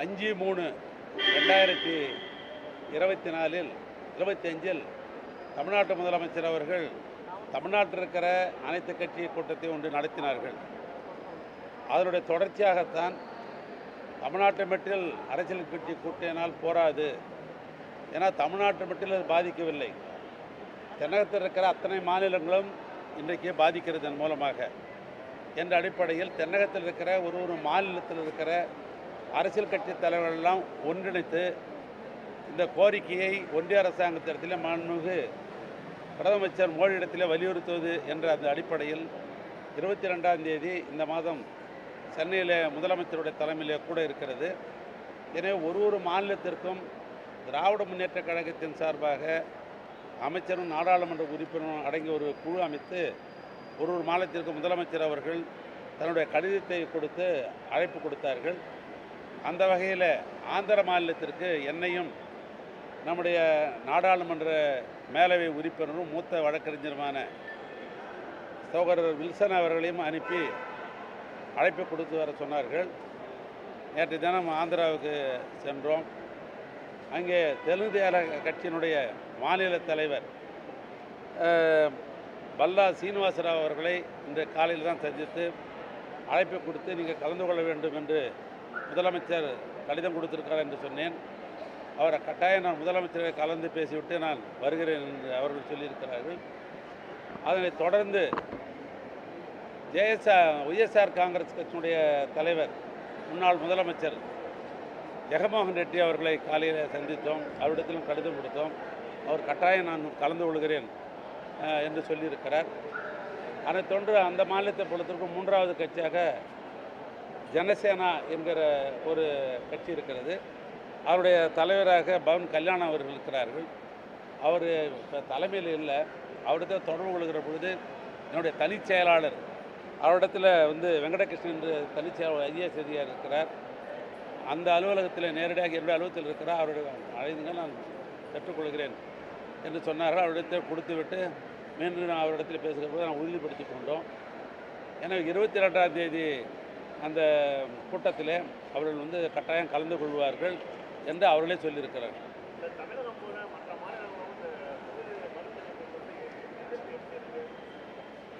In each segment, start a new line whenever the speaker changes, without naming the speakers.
அஞ்சு மூணு ரெண்டாயிரத்தி இருபத்தி நாலில் இருபத்தி அஞ்சில் தமிழ்நாட்டு முதலமைச்சர் அவர்கள் தமிழ்நாட்டில் இருக்கிற அனைத்து கட்சி கூட்டத்தை ஒன்று நடத்தினார்கள். அதனுடைய தொடர்ச்சியாகத்தான் தமிழ்நாட்டு மட்டில் அரசியல் கட்சி கூட்டினால் போராது ஏன்னா தமிழ்நாட்டு மட்டில் அது பாதிக்கவில்லை. தென்னகத்தில் இருக்கிற அத்தனை மாநிலங்களும் இன்றைக்கு பாதிக்கிறது மூலமாக. என்ற அடிப்படையில் தென்னகத்தில் இருக்கிற ஒரு ஒரு மாநிலத்தில் இருக்கிற அரசியல் கட்சி தலைவர்களெல்லாம் ஒன்றிணைத்து இந்த கோரிக்கையை ஒன்றிய அரசாங்கத்திடத்தில் மாண்புமிகு பிரதமர் மோடியிடத்தில் வலியுறுத்துவது என்ற அந்த அடிப்படையில் இருபத்தி ரெண்டாம் தேதி இந்த மாதம் சென்னையில் முதலமைச்சருடைய தலைமையிலே கூட இருக்கிறது. எனவே ஒரு ஒரு மாநிலத்திற்கும் திராவிட முன்னேற்ற கழகத்தின் சார்பாக அமைச்சரும் நாடாளுமன்ற உறுப்பினரும் அடங்கிய ஒரு குழு அமைத்து ஒரு ஒரு மாநிலத்திற்கு முதலமைச்சர் அவர்கள் தன்னுடைய கடிதத்தை கொடுத்து அழைப்பு கொடுத்தார்கள். அந்த வகையில் ஆந்திர மாநிலத்திற்கு என்னையும் நம்முடைய நாடாளுமன்ற மேலவை உறுப்பினரும் மூத்த வழக்கறிஞருமான சகோதரர் வில்சன் அவர்களையும் அனுப்பி அழைப்பு கொடுத்து வர சொன்னார்கள். நேற்று தினம் ஆந்திராவுக்கு சென்றோம். அங்கே தெலுங்கு தேச கட்சியினுடைய மாநில தலைவர் பல்லா சீனிவாசராவ் அவர்களை இன்று காலையில் தான் சந்தித்து அழைப்பு கொடுத்து நீங்கள் கலந்து கொள்ள வேண்டும் என்று முதலமைச்சர் கடிதம் கொடுத்திருக்கிறார் என்று சொன்னேன். அவரை கட்டாயம் நான் முதலமைச்சரை கலந்து பேசிவிட்டு நான் வருகிறேன் என்று அவர்கள் சொல்லியிருக்கிறார்கள். அதனைத் தொடர்ந்து ஜேஎஸ்ஆர் ஒய்எஸ்ஆர் காங்கிரஸ் கட்சியினுடைய தலைவர் முன்னாள் முதலமைச்சர் ஜெகமோகன் ரெட்டி அவர்களை காலையில் சந்தித்தோம். அவரிடத்திலும் கடிதம் கொடுத்தோம். அவர் கட்டாயம் நான் கலந்து கொள்கிறேன். என்று சொல்லியிருக்கிறார். அதைத் தொன்று அந்த மாநிலத்தை பொறுத்தவரைக்கும் மூன்றாவது கட்சியாக ஜனசேனா என்கிற ஒரு கட்சி இருக்கிறது. அவருடைய தலைவராக பவன் கல்யாணம் அவர்கள் இருக்கிறார்கள். அவர் இப்போ தலைமையில் இல்லை. அவரிடத்தில் தொடர்பு கொள்கிற பொழுது என்னுடைய தனிச் செயலாளர் அவரிடத்தில் வந்து வெங்கடகிருஷ்ணன் என்று தனிச் செயலாளர் ஐஏஎஸ் அதிகாரி இருக்கிறார். அந்த அலுவலகத்தில் நேரடியாக என்னுடைய அலுவலகத்தில் இருக்கிறார். அவருடைய அழைந்துங்க நான் பெற்றுக்கொள்கிறேன் என்று சொன்னார்கள். அவரிடத்தை கொடுத்துவிட்டு மீண்டும் நான் அவரிடத்தில் பேசுகிற போது நான் உறுதிப்படுத்தி கொண்டோம். எனவே இருபத்தி ரெண்டாம் தேதி அந்த கூட்டத்தில் அவர்கள் வந்து கட்டாயம் கலந்து கொள்வார்கள் என்று அவர்களே சொல்லியிருக்கிறார்கள்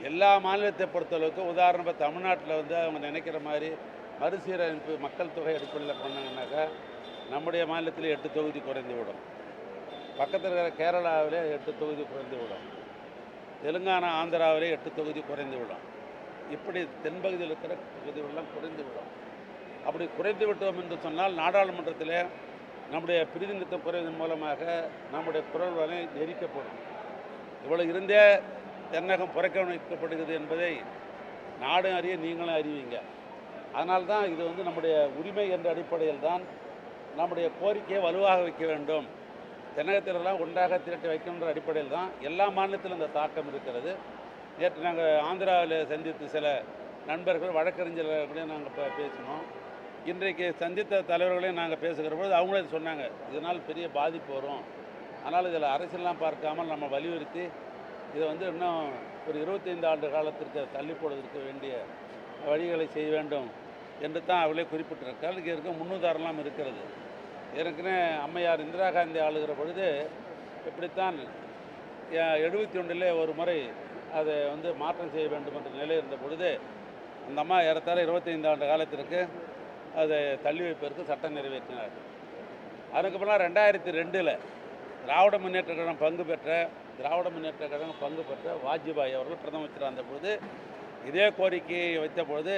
எல்லா மாநிலத்தை பொறுத்தளவுக்கு உதாரணமாக தமிழ்நாட்டில் வந்து அவங்க நினைக்கிற மாதிரி மறுசீரமைப்பு மக்கள் தொகை அடிப்படையில் பண்ணாங்கன்னாக்கா நம்முடைய மாநிலத்தில் எட்டு தொகுதி குறைந்து விடும். பக்கத்தில் இருக்கிற கேரளாவிலே எட்டு தொகுதி குறைந்து விடும். தெலுங்கானா ஆந்திராவிலே எட்டு தொகுதி குறைந்து விடும். இப்படி தென்பகுதியில் இருக்கிற தொகுதிகளெல்லாம் குறைந்து விடும். அப்படி குறைந்து விட்டோம் என்று சொன்னால் நாடாளுமன்றத்தில் நம்முடைய பிரதிநிதித்துவம் குறைவதன் மூலமாக நம்முடைய குரல் வலை நெரிக்கப்படும். இவ்வளவு இருந்தே தென்னகம் புறக்கணிக்கப்படுகிறது என்பதை நாடும் அறிய நீங்களும் அறிவீங்க. அதனால் தான் இது வந்து நம்முடைய உரிமை என்ற அடிப்படையில் தான் நம்முடைய கோரிக்கையை வலுவாக வைக்க வேண்டும். தென்னகத்திலெல்லாம் ஒன்றாக திரட்டி வைக்கணுன்ற அடிப்படையில் தான் எல்லா மாநிலத்திலும் இந்த தாக்கம் இருக்கிறது. நேற்று நாங்கள் ஆந்திராவில் சந்தித்து சில நண்பர்கள் வழக்கறிஞர்களையும் நாங்கள் இப்போ பேசினோம். இன்றைக்கு சந்தித்த தலைவர்களையும் நாங்கள் பேசுகிற பொழுது அவங்களே சொன்னாங்க இதனால் பெரிய பாதிப்பு வரும். ஆனால் இதில் அரசியல்லாம் பார்க்காமல் நம்ம வலியுறுத்தி இதை வந்து இன்னும் ஒரு இருபத்தைந்து ஆண்டு காலத்திற்கு தள்ளி போடுவதற்கு வேண்டிய வழிகளை செய்ய வேண்டும் என்று தான் அவளே குறிப்பிட்டிருக்காள் இங்கே இருக்க முன்னுதாரணம் இருக்கிறது. ஏற்கனவே அம்மையார் இந்திரா காந்தி ஆளுகிற பொழுது இப்படித்தான் எழுபத்தி ஒன்றிலே ஒரு முறை அதை வந்து மாற்றம் செய்ய வேண்டும் என்ற நிலை இருந்த பொழுது அந்த அம்மா ஏறத்தாழ இருபத்தைந்து ஆண்டு காலத்திற்கு அதை தள்ளி வைப்பதற்கு சட்டம் நிறைவேற்றினார். அதுக்கப்புறம் ரெண்டாயிரத்தி ரெண்டில் திராவிட முன்னேற்ற கழகம் பங்கு பெற்ற திராவிட முன்னேற்ற கழகம் பங்கு பெற்ற வாஜ்பாய் அவர்கள் பிரதமர் அந்த பொழுது இதே கோரிக்கையை வைத்த பொழுது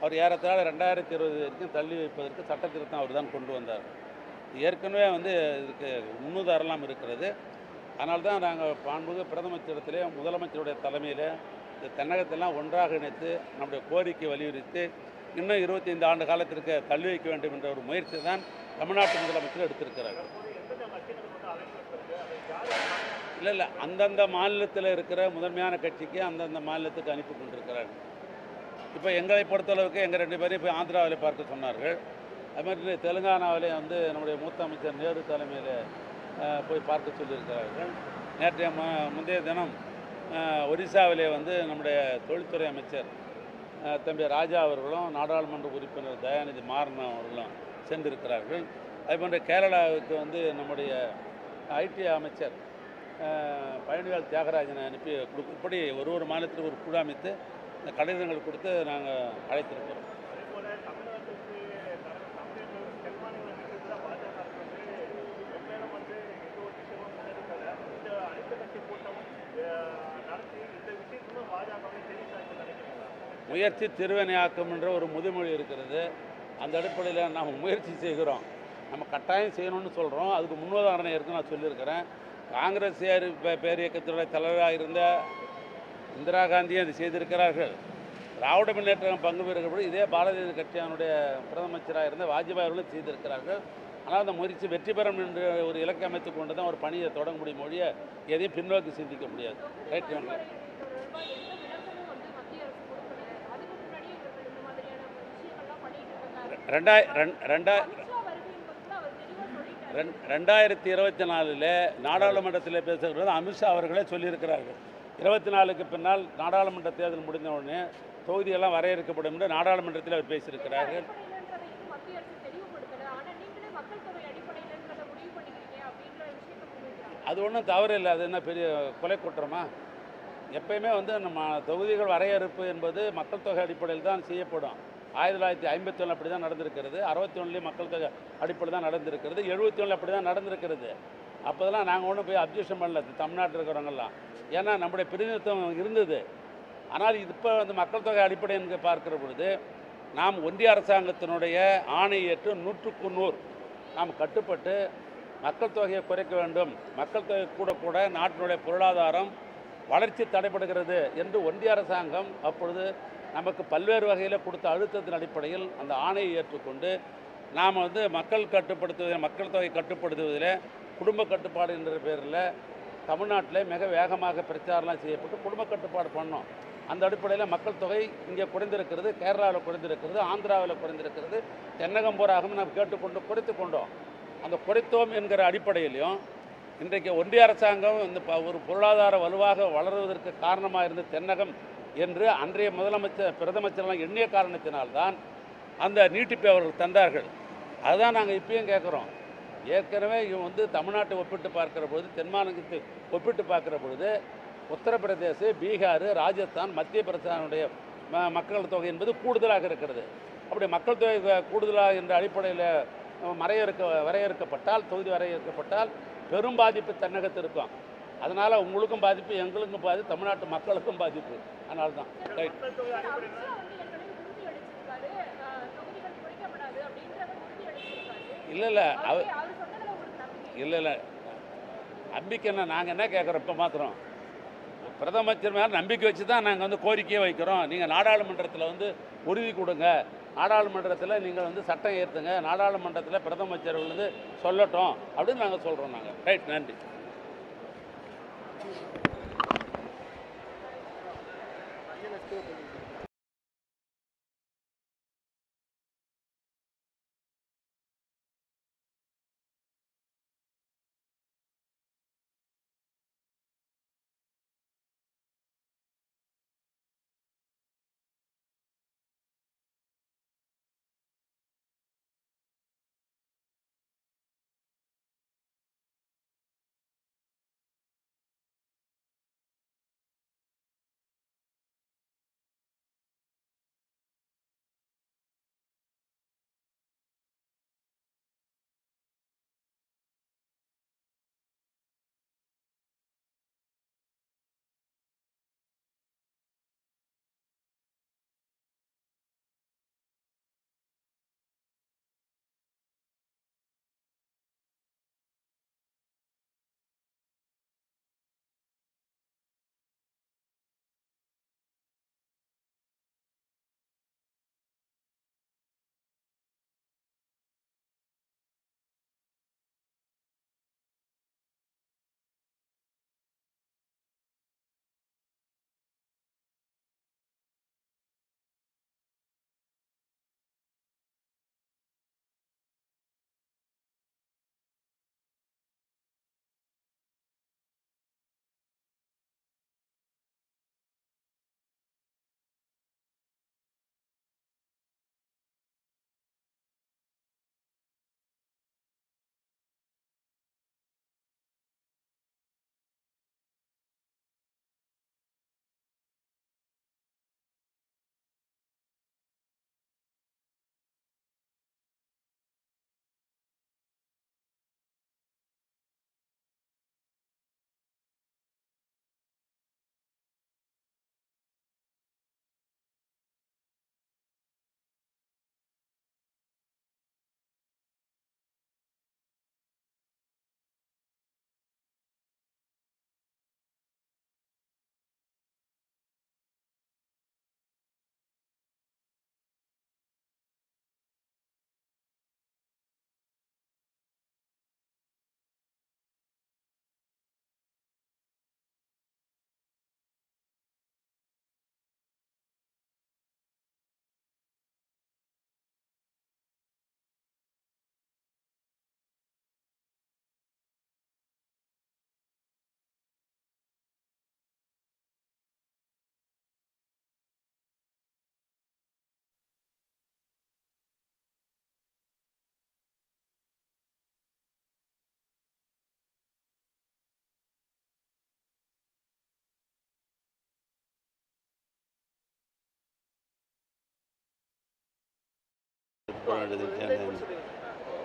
அவர் ஏறத்தாழ ரெண்டாயிரத்தி இருபது வரைக்கும் தள்ளி வைப்பதற்கு சட்ட திருத்தம் அவர் தான் கொண்டு வந்தார். ஏற்கனவே வந்து இதுக்கு முன்னுதாரணம் இருக்கிறது. அதனால தான் நாங்கள் பான்முக பிரதமச்சரத்திலே முதலமைச்சருடைய தலைமையில் இந்த தென்னகத்தெல்லாம் ஒன்றாக இணைத்து நம்முடைய கோரிக்கை வலியுறுத்தி இன்னும் இருபத்தைந்து ஆண்டு காலத்திற்கு தள்ளி வைக்க வேண்டும் என்ற ஒரு முயற்சி தான் தமிழ்நாட்டு முதலமைச்சர் எடுத்திருக்கிறார். இல்லை இல்லை. அந்தந்த மாநிலத்தில் இருக்கிற முதன்மையான கட்சிக்கு அந்தந்த மாநிலத்துக்கு அனுப்பி கொண்டிருக்கிறார்கள். இப்போ எங்களை பொறுத்தளவுக்கு எங்கள் ரெண்டு பேரையும் இப்போ ஆந்திராவில் பார்க்க சொன்னார்கள். அது மாதிரி தெலுங்கானாவிலே வந்து நம்முடைய மூத்த அமைச்சர் நேரு தலைமையில் போய் பார்க்க சொல்லியிருக்கிறார்கள். நேற்றைய ம முந்தைய தினம் ஒரிசாவிலே வந்து நம்முடைய தொழில்துறை அமைச்சர் தம்பி ராஜா அவர்களும் நாடாளுமன்ற உறுப்பினர் தயாநிதி மாறன் அவர்களும் சென்றிருக்கிறார்கள். அதுபோன்ற கேரளாவுக்கு வந்து நம்முடைய ஐடி அமைச்சர் அஹ், பழனிவேல் தியாகராஜனை அனுப்பி கொடு- இப்படி ஒரு ஒரு மாநிலத்தில் ஒரு குழு அமைத்து இந்த கடிதங்கள் கொடுத்து நாங்கள் அழைத்திருக்கிறோம். முயற்சி திருவினையாக்கம் என்ற ஒரு முதுமொழி இருக்கிறது. அந்த அடிப்படையில் நாம் முயற்சி செய்கிறோம். நம்ம கட்டாயம் செய்யணும்னு சொல்கிறோம் அதுக்கு முன்னுதாரணம் இருக்கு நான் சொல்லியிருக்கிறேன். காங்கிரஸ் பே- பேரியக்கத்தினுடைய தலைவராக இருந்த இந்திரா காந்தியும் அதை செய்திருக்கிறார்கள். திராவிட முன்னேற்றம் பங்கு பெறுகிறபோது இதே பாரதிய கட்சியானுடைய கட்சியினுடைய பிரதமச்சராக இருந்த வாஜ்பாய் அவர்களும் செய்திருக்கிறார்கள். ஆனால் அந்த முயற்சி வெற்றி பெறும் என்று ஒரு இலக்கை அமைத்து கொண்டு தான் ஒரு பணியை தொடங்க முடியும் மொழியை எதையும் பின்னோக்கி சிந்திக்க முடியாது. ரைட் வாங்க
ரூபாய் எந்த விளக்கமும் வந்து மத்திய அரசு கொடுக்கல அதுக்கு முன்னாடியே இவர்கள் இந்த மாதிரியான விஷயங்கள்லாம் பண்ணிட்டு இருக்காங்க
ரெண்டாய் ரெண் ரெண்டாய்
அமித்ஷா வருகை என்பது கூட அவர் தெளிவா சொல்லிட்டாரு
ரெண் ரெண்டாயிரத்தி இருபத்தி நாலில் நாடாளுமன்றத்தில் பேசுகிறது அமித்ஷா அவர்களே சொல்லியிருக்கிறார்கள். இருபத்தி நாலுக்கு பின்னால் நாடாளுமன்ற தேர்தல் முடிந்த உடனே தொகுதியெல்லாம் வரையறுக்கப்படும் என்று நாடாளுமன்றத்தில் அவர் பேசியிருக்கிறார்கள். அது ஒன்றும் தவறு இல்லை. அது என்ன பெரிய கொலை குற்றமா? எப்பயுமே வந்து நம்ம தொகுதிகள் வரையறுப்பு என்பது மக்கள் தொகை அடிப்படையில் தான் செய்யப்படும். ஆயிரத்தி தொள்ளாயிரத்தி ஐம்பத்தி ஒன்று அப்படி தான் நடந்திருக்கிறது. அறுபத்தி ஒன்றுலேயும் மக்கள் தொகை அடிப்படை தான் நடந்திருக்கிறது. எழுபத்தி ஒன்றில் அப்படி தான் நடந்திருக்கிறது. அப்போதெல்லாம் நாங்கள் ஒன்றும் போய் அப்ஜெக்ஷன் பண்ணல. தமிழ்நாட்டில் இருக்கிறவங்கெல்லாம். ஏன்னா நம்முடைய பிரதிநிதித்துவம் இருந்தது. ஆனால் இப்போ வந்து மக்கள் தொகை அடிப்படை என்று பார்க்கிற பொழுது நாம் ஒன்றிய அரசாங்கத்தினுடைய ஆணை ஏற்று நூற்றுக்கு நூறு நாம் கட்டுப்பட்டு மக்கள் தொகையை குறைக்க வேண்டும். மக்கள் தொகை கூட கூட நாட்டினுடைய பொருளாதாரம் வளர்ச்சி தடைபடுகிறது என்று ஒன்றிய அரசாங்கம் அப்பொழுது நமக்கு பல்வேறு வகையில் கொடுத்த அழுத்தத்தின் அடிப்படையில் அந்த ஆணையை ஏற்றுக்கொண்டு நாம் வந்து மக்கள் கட்டுப்படுத்துவதில் மக்கள் தொகை கட்டுப்படுத்துவதில் குடும்ப கட்டுப்பாடு என்ற பேரில் தமிழ்நாட்டில் மிக வேகமாக பிரச்சாரம்லாம் செய்யப்பட்டு குடும்ப கட்டுப்பாடு பண்ணோம். அந்த அடிப்படையில் மக்கள் தொகை இங்கே குறைந்திருக்கிறது கேரளாவில் குறைந்திருக்கிறது ஆந்திராவில் குறைந்திருக்கிறது தென்னகம் பூராகவும் நாம் கேட்டுக்கொண்டு குறைத்து கொண்டோம். அந்த குறைத்தோம் என்கிற அடிப்படையிலையும் இன்றைக்கு ஒன்றிய அரசாங்கம் இந்த ப- ஒரு பொருளாதார வலுவாக வளருவதற்கு காரணமாக இருந்த தென்னகம் என்று அன்றைய முதலமைச்சர் பிரதமச்சர்லாம் எண்ணிய காரணத்தினால்தான் அந்த நீட்டிப்பை அவர்கள் தந்தார்கள். அதுதான் நாங்கள் இப்பயும் கேட்குறோம் ஏற்கனவே இவன் வந்து தமிழ்நாட்டை ஒப்பிட்டு பார்க்கிற பொழுது தென்மாநிலத்தை ஒப்பிட்டு பார்க்குற பொழுது உத்தரப்பிரதேச பீகார் ராஜஸ்தான் மத்திய பிரதேசனுடைய ம- மக்கள் தொகை என்பது கூடுதலாக இருக்கிறது. அப்படி மக்கள் தொகை கூடுதலாக என்ற அடிப்படையில் வரையறுக்க வரையறுக்கப்பட்டால் தொகுதி வரையறுக்கப்பட்டால் பெரும் பாதிப்பு தன்னகத்து இருக்கும் அதனால் உங்களுக்கும் பாதிப்பு எங்களுக்கும் பாதிப்பு தமிழ்நாட்டு மக்களுக்கும் பாதிப்பு. அதனால தான் ரைட் இல்லை இல்லை. அவ
அவர்
இல்லை இல்லை. நம்பிக்கை நாங்கள் என்ன கேட்குறோம் இப்போ மாத்திரம். பிரதமர் மேலே நம்பிக்கை வச்சு தான் நாங்கள் வந்து கோரிக்கையை வைக்கிறோம். நீங்கள் நாடாளுமன்றத்தில் வந்து உறுதி கொடுங்க. நாடாளுமன்றத்தில் நீங்கள் வந்து சட்டம் ஏற்றுங்க நாடாளுமன்றத்தில் பிரதமர் வந்து சொல்லட்டும் அப்படின்னு நாங்கள் சொல்கிறோம் நாங்கள் ரைட் நன்றி. Gracias.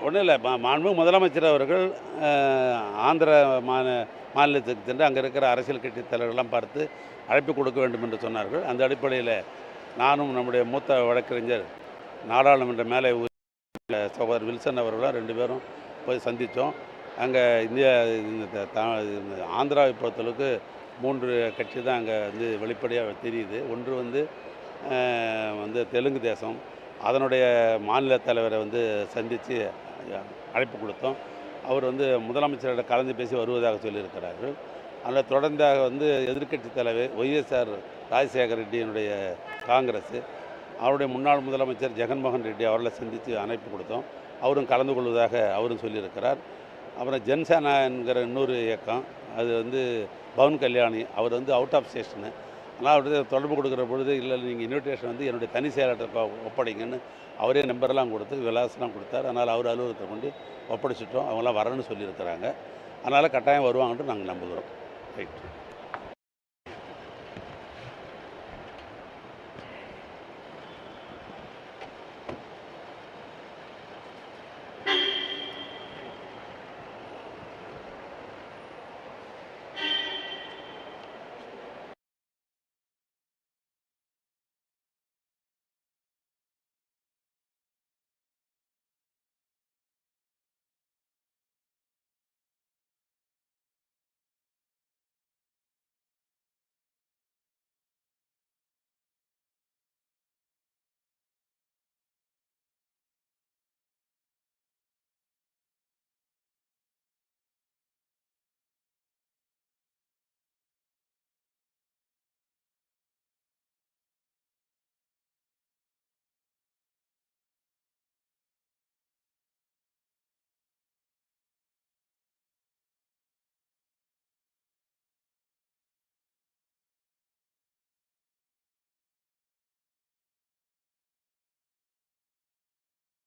ஒன்றும் இல்லை. மா மாண்பு முதலமைச்சர் அவர்கள் ஆந்திர மாநில மாநிலத்துக்கு சென்று அங்கே இருக்கிற அரசியல் கட்சி தலைவர்களெல்லாம் பார்த்து அழைப்பு கொடுக்க வேண்டும் என்று சொன்னார்கள். அந்த அடிப்படையில் நானும் நம்முடைய மூத்த வழக்கறிஞர் நாடாளுமன்ற மேலே சகோதரர் வில்சன் அவர்களும் ரெண்டு பேரும் போய் சந்தித்தோம். அங்கே இந்தியா ஆந்திராவை பொறுத்தளவுக்கு மூன்று கட்சி தான் அங்கே வந்து வெளிப்படையாக தெரியுது. ஒன்று வந்து வந்து தெலுங்கு தேசம் அதனுடைய மாநில தலைவரை வந்து சந்தித்து அழைப்பு கொடுத்தோம். அவர் வந்து முதலமைச்சரோட கலந்து பேசி வருவதாக சொல்லியிருக்கிறார்கள். அதில் தொடர்ந்தாக வந்து எதிர்க்கட்சி தலைவர் ஒய்எஸ்ஆர் ராஜசேகர ரெட்டியினுடைய காங்கிரஸ் அவருடைய முன்னாள் முதலமைச்சர் ஜெகன்மோகன் ரெட்டி அவர்களை சந்தித்து அழைப்பு கொடுத்தோம். அவரும் கலந்து கொள்வதாக அவரும் சொல்லியிருக்கிறார். அப்புறம் ஜென்சேனா என்கிற இன்னொரு இயக்கம் அது வந்து பவன் கல்யாணி அவர் வந்து அவுட் ஆஃப் ஸ்டேஷனு ஆனால் அவர்கிட்ட தொடர்பு கொடுக்குற பொழுது இல்லை நீங்கள் இன்விடேஷன் வந்து என்னுடைய தனி செயலாளர்கிட்ட ஒப்படைங்கன்னு அவரே நம்பர்லாம் கொடுத்து விலாசம்லாம் கொடுத்தார். அதனால் அவர் அலுவலகத்தை கொண்டு ஒப்படைச்சிட்டோம். அவங்களாம் வரேன்னு சொல்லியிருக்கிறாங்க. அதனால் கட்டாயம் வருவாங்கன்ட்டு நாங்கள் நம்புகிறோம். ரைட்